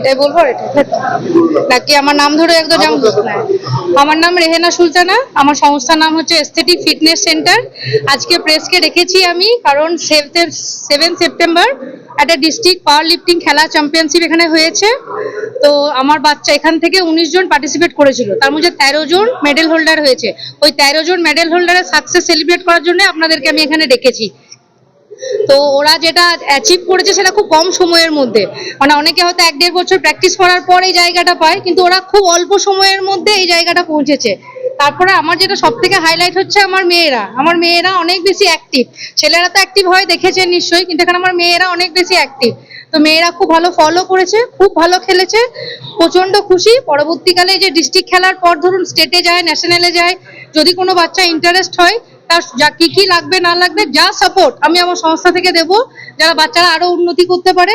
এটাই বলব আর নাকি আমার নাম ধরে একদম জাম না আমার নাম রেহেনা সুলতানা, আমার সংস্থার নাম হচ্ছে এস্থেটিক ফিটনেস সেন্টার আজকে প্রেসকে রেখেছি আমি, কারণ সেভেন সেপ্টেম্বর একটা ডিস্ট্রিক্ট পাওয়ার লিফটিং খেলা চ্যাম্পিয়নশিপ এখানে হয়েছে। তো আমার বাচ্চা, এখান থেকে উনিশ জন পার্টিসিপেট করেছিল। তার মধ্যে তেরো জন মেডেল হোল্ডার হয়েছে। ওই তেরো জন মেডেল হোল্ডারের সাকসেস সেলিব্রেট করার জন্য আপনাদেরকে আমি এখানে ডেকেছি। তো ওরা যেটা অ্যাচিভ করেছে সেটা খুব কম সময়ের মধ্যে। মানে অনেকে হয়তো এক দেড় বছর প্র্যাকটিস করার পর এই জায়গাটা পায়, কিন্তু ওরা খুব অল্প সময়ের মধ্যে এই জায়গাটা পৌঁছেছে। তারপরে আমার যেটা সব থেকে হাইলাইট হচ্ছে আমার মেয়েরা। আমার মেয়েরা অনেক বেশি অ্যাক্টিভ ছেলেরা তো অ্যাক্টিভ হয়, দেখেছেন নিশ্চয়ই, কিন্তু এখানে আমার মেয়েরা অনেক বেশি অ্যাক্টিভ তো মেয়েরা খুব ভালো ফলো করেছে, খুব ভালো খেলেছে প্রচণ্ড খুশি। পরবর্তীকালে যে ডিস্ট্রিক্ট খেলার পর ধরুন স্টেটে যায় ন্যাশনালে যায়, যদি কোনো বাচ্চা ইন্টারেস্ট হয় তার যা কি কি লাগবে না লাগবে যা সাপোর্ট আমি আমার সংস্থা থেকে দেব যারা বাচ্চারা আরও উন্নতি করতে পারে।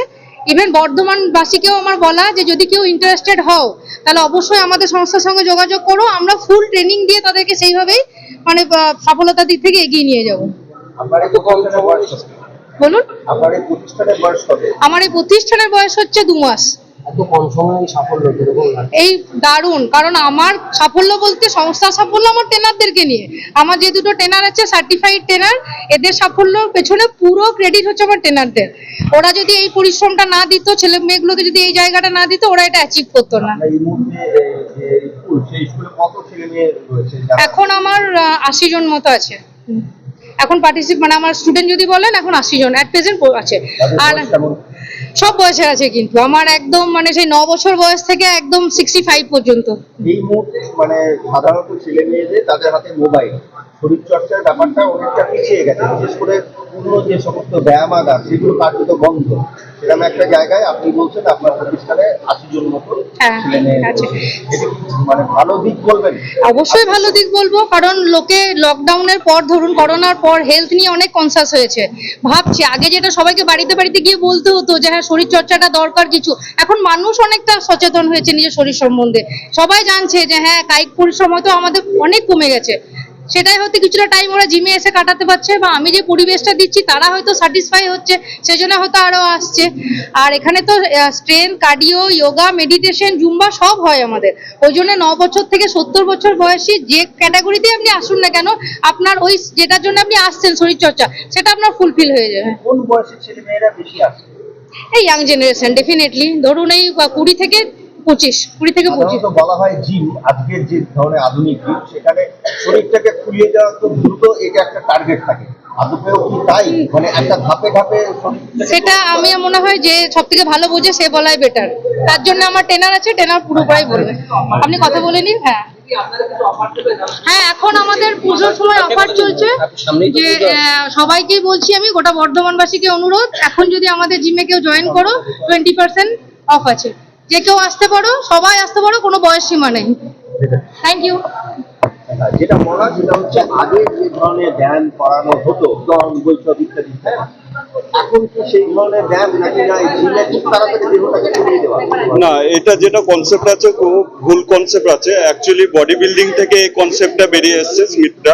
ইভেন বর্ধমানবাসীকেও আমার বলা যে যদি কেউ ইন্টারেস্টেড হও তাহলে অবশ্যই আমাদের সংস্থার সঙ্গে যোগাযোগ করো। আমরা ফুল ট্রেনিং দিয়ে তাদেরকে সেইভাবেই মানে সফলতার দিক থেকে এগিয়ে নিয়ে যাব? বলুন? আমার এই প্রতিষ্ঠানের বয়স হচ্ছে দু মাস। এত কম সময়ে সাফল্য কীরকম এই দারুণ কারণ আমার সাফল্য বলতে সংস্থার সাফল্য আমার ট্রেনারদেরকে নিয়ে। আমার যে দুটো ট্রেনার আছে সার্টিফাইড ট্রেনার এদের সাফল্যর পেছনে পুরো ক্রেডিট হচ্ছে আমার ট্রেনারদের। ওরা যদি এই পরিশ্রমটা না দিত ছেলে মেয়েগুলোকে যদি এই জায়গাটা না দিত ওরা এটা অ্যাচিভ করতো না। এখন আমার আশি জন মতো আছে। এখন পার্টিসিপেট মানে আমার স্টুডেন্ট যদি বলেন এখন আশি জন। অ্যাট প্রেজেন্ট আছে। আর? সব বয়সে আছে কিন্তু। আমার একদম মানে সেই ন বছর বয়স থেকে একদম সিক্সটি ফাইভ পর্যন্ত। এই মুহূর্তে মানে সাধারণত ছেলে মেয়েদের তাদের হাতে মোবাইল শরীর চর্চার ব্যাপারটা অনেকটা পিছিয়ে গেছে বিশেষ করে পুরনো যে সমস্ত ব্যায়ামাগার সেগুলো কার্যত বন্ধ। সেরকম একটা জায়গায় আপনি বলছেন আপনার প্রতিষ্ঠানে আশি জন মতো হ্যাঁ, কি মানে ভালো দিক বলবেন? অবশ্যই ভালো দিক বলব কারণ লোকে লকডাউনের পর ধরুন করোনার পর হেলথ নিয়ে অনেক কনসাস হয়েছে। ভাবছি আগে যেটা সবাইকে বাড়িতে বাড়িতে গিয়ে বলতে হতো যে হ্যাঁ শরীর চর্চাটা দরকার কিছু এখন মানুষ অনেকটা সচেতন হয়েছে নিজের শরীর সম্বন্ধে। সবাই জানছে যে হ্যাঁ কায়িক পরিশ্রম হয়তো আমাদের অনেক কমে গেছে। সেটাই হয়তো কিছুটা টাইম ওরা জিমে এসে কাটাতে পারছে বা আমি যে পরিবেশটা দিচ্ছি তারা হয়তো স্যাটিসফাই হচ্ছে সেজন্য হয়তো আরও আসছে। আর এখানে তো strength cardio yoga meditation zumba সব হয় আমাদের। ওই জন্য ন বছর থেকে সত্তর বছর বয়সী যে ক্যাটাগরিতে আপনি আসুন না কেন আপনার ওই যেটার জন্য আপনি আসছেন শরীরচর্চা সেটা আপনার ফুলফিল হয়ে যাবে। কোন বয়সের ছেলে মেয়েরা বেশি আসে? এই ইয়াং জেনারেশন ডেফিনেটলি ধরুন এই কুড়ি থেকে পঁচিশ কুড়ি থেকে পঁচিশ। বলা হয় জিম আজকের যে ধরনের আধুনিক জিম সেখানে শরীরটাকে ফুলিয়ে দেওয়া খুব দ্রুত এটা একটা টার্গেট থাকে। মানে সেটা আমি মনে হয় যে সব থেকে ভালো বোঝে সে বলাই বেটার তার জন্য আমার ট্রেনার আছে ট্রেনার পুরোপুরাই বলবে। আপনি কথা বলে নিন হ্যাঁ। হ্যাঁ এখন আমাদের পুজোর সময় অফার চলছে যে সবাইকেই বলছি আমি গোটা বর্ধমানবাসীকে অনুরোধ এখন যদি আমাদের জিমে কেউ জয়েন করো টোয়েন্টি পার্সেন্ট অফ আছে। যে কেউ আসতে পারো সবাই আসতে পারো কোনো বয়স সীমা নেই। থ্যাংক ইউ যেটা বলা সেটা হচ্ছে আগে যে ধরনের ব্যায়াম করানো হতো দম বৈঠক ইত্যাদি না? এখন কি সেই ধরনের নাকি না জিমে খুব তাড়াতাড়ি দেহটাকে করিয়ে দেওয়া না এটা যেটা কনসেপ্ট আছে খুব ভুল কনসেপ্ট আছে। অ্যাকচুয়ালি বডি বিল্ডিং থেকে এই কনসেপ্টটা বেরিয়ে এসেছে স্মিথটা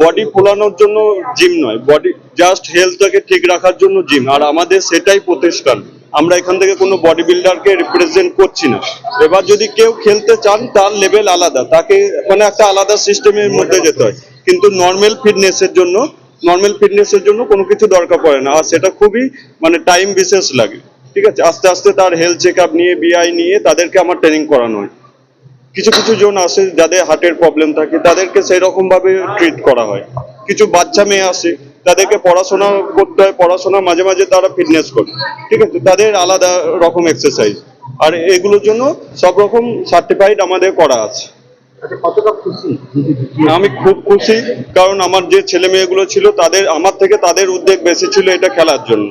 বডি ফোলানোর জন্য জিম নয় বডি জাস্ট হেলথটাকে ঠিক রাখার জন্য জিম আর আমাদের সেটাই প্রতিষ্ঠান। আমরা এখান থেকে কোনো বডি বিল্ডারকে রিপ্রেজেন্ট করছি না। এবার যদি কেউ খেলতে চান, তার লেভেল আলাদা। তাকে মানে একটা আলাদা সিস্টেমের মধ্যে যেতে হয়। কিন্তু নর্মাল ফিটনেসের জন্য নর্মাল ফিটনেসের জন্য কোনো কিছু দরকার পড়ে না। আর সেটা খুবই মানে টাইম বিশেষ লাগে। ঠিক আছে? আস্তে আস্তে তার হেলথ চেক আপ নিয়ে বিআই নিয়ে তাদেরকে আমার ট্রেনিং করানো হয়। কিছু কিছু জন আসে যাদের হার্টের প্রবলেম থাকে তাদেরকে সেই রকম ভাবে ট্রিট করা হয়। কিছু বাচ্চা মেয়ে আসে তাদেরকে পড়াশোনা করতে হয় পড়াশোনা মাঝে মাঝে তারা ফিটনেস করে। ঠিক আছে? তাদের আলাদা রকম এক্সারসাইজ আর এগুলোর জন্য সব রকম সার্টিফাইড আমাদের করা আছে। আচ্ছা আমি খুব খুশি কারণ আমার যে ছেলে মেয়েগুলো ছিল তাদের আমার থেকে তাদের উদ্যোগ বেশি ছিল এটা খেলার জন্য।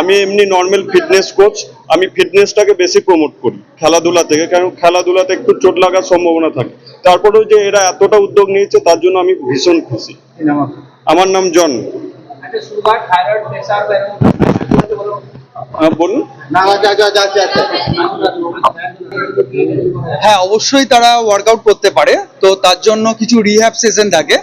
আমি এমনি নর্মাল ফিটনেস কোচ আমি ফিটনেসটাকে বেশি প্রমোট করি খেলাধুলা থেকে কারণ খেলাধুলাতে একটু চোট লাগার সম্ভাবনা থাকে। তারপরেও যে এরা এতটা উদ্যোগ নিয়েছে তার জন্য আমি ভীষণ খুশি। আমার নাম জন। বলুন। আচ্ছা আচ্ছা হ্যাঁ অবশ্যই তারা ওয়ার্কআউট করতে পারে। তো তার জন্য কিছু রিহ্যাব সেশন থাকে।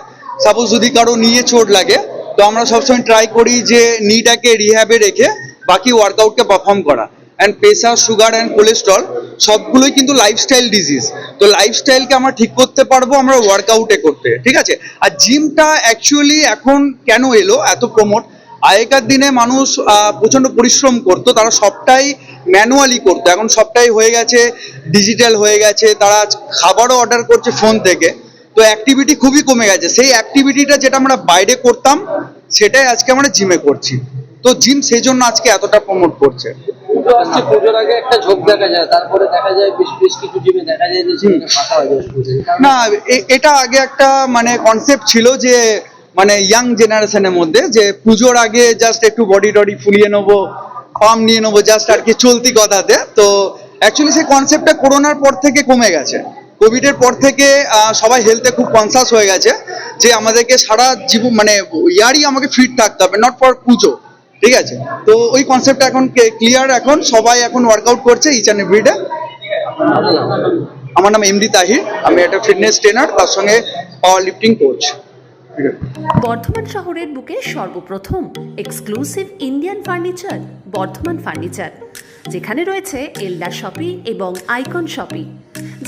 সাপোজ যদি কারও নিয়ে চোট লাগে তো আমরা সবসময় ট্রাই করি যে নিটাকে রিহ্যাবে রেখে বাকি ওয়ার্কআউটকে পারফর্ম করা। And pressure sugar and cholesterol সবগুলোই কিন্তু লাইফস্টাইল ডিজিজ তো লাইফস্টাইলকে আমরা ঠিক করতে পারব, আমরা ওয়ার্কআউটে করতে। ঠিক আছে? আর জিমটা অ্যাকচুয়ালি এখন কেন এলো, এত প্রমোট আগেকার দিনে মানুষ প্রচণ্ড পরিশ্রম করতো, তারা সবটাই ম্যানুয়ালি করতো। এখন সবটাই হয়ে গেছে ডিজিটাল হয়ে গেছে, তারা খাবারও অর্ডার করছে ফোন থেকে। তো অ্যাক্টিভিটি খুবই কমে গেছে। সেই অ্যাক্টিভিটিটা যেটা আমরা বাইরে করতাম, সেটাই আজকে আমরা জিমে করছি। তো জিম সেই জন্য আজকে এতটা প্রমোট করছে। পুজো পুজোর আগে একটা ঝোঁক দেখা যায় তারপরে দেখা যায় বেশ বেশ কিছু জিমে দেখা যায় যে ফাঁকা হয়ে যায় না এটা আগে একটা মানে কনসেপ্ট ছিল যে মানে ইয়াং জেনারেশনের মধ্যে যে পুজোর আগে জাস্ট একটু বডি টডি ফুলিয়ে নেব পাম নিয়ে নেব জাস্ট আর কি চলতি কথাতে। তো অ্যাকচুয়ালি সেই কনসেপ্টটা করোনার পর থেকে কমে গেছে। কোভিডের পর থেকে সবাই হেলথে খুব কনসাস হয়ে গেছে যে আমাদেরকে সারা জীবন মানে ইয়ারই আমাকে ফিট থাকতে হবে নট ফর পুজো। ঠিক আছে? তো ওই কনসেপ্টটা এখন ক্লিয়ার এখন? সবাই এখন ওয়ার্কআউট করছে ইচ অ্যান্ড এভরিডে আমার নাম এমডি তাহির, আমি একটা ফিটনেস ট্রেনার তার সঙ্গে পাওয়ার লিফটিং কোচ বর্ধমান শহরের বুকে সর্বপ্রথম exclusive Indian furniture Bardhaman furniture যেখানে রয়েছে এলডা শপি এবং আইকন শপি